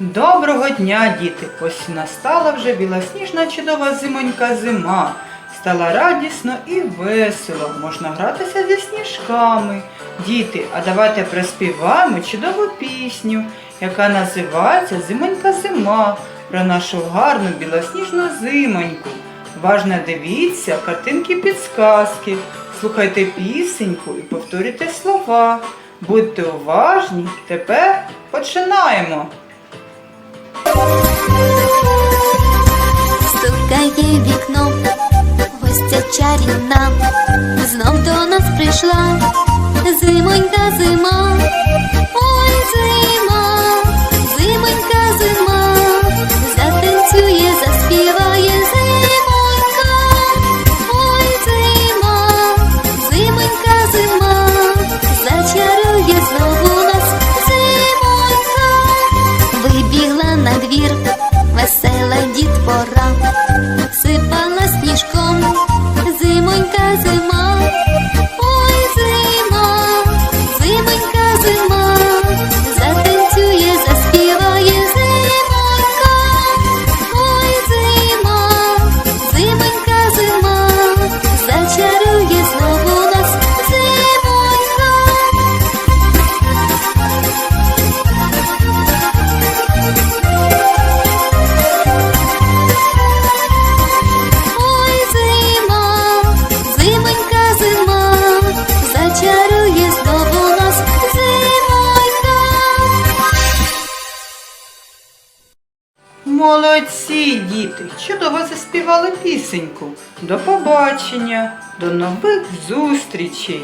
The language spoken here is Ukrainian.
Доброго дня, діти! Ось настала вже білосніжна чудова зимонька зима. Стало радісно і весело. Можна гратися зі сніжками. Діти, а давайте приспіваємо чудову пісню, яка називається Зимонька зима про нашу гарну білосніжну зимоньку. Важно дивіться картинки підсказки, слухайте пісеньку і повторюйте слова. Будьте уважні, тепер починаємо. Стукає вікно, гостя чарівна, знов до нас прийшла. Зимонька зима, ой зима, зимонька зима, затанцює, заспіває зимонька, ой зима, зимонька зима, зачарує знову нас зимонька. Вибігла на двір, весела дітвора, сипала сніжком, зимонька зима, Молодці, діти! Чудово заспівали пісеньку. До побачення, до нових зустрічей!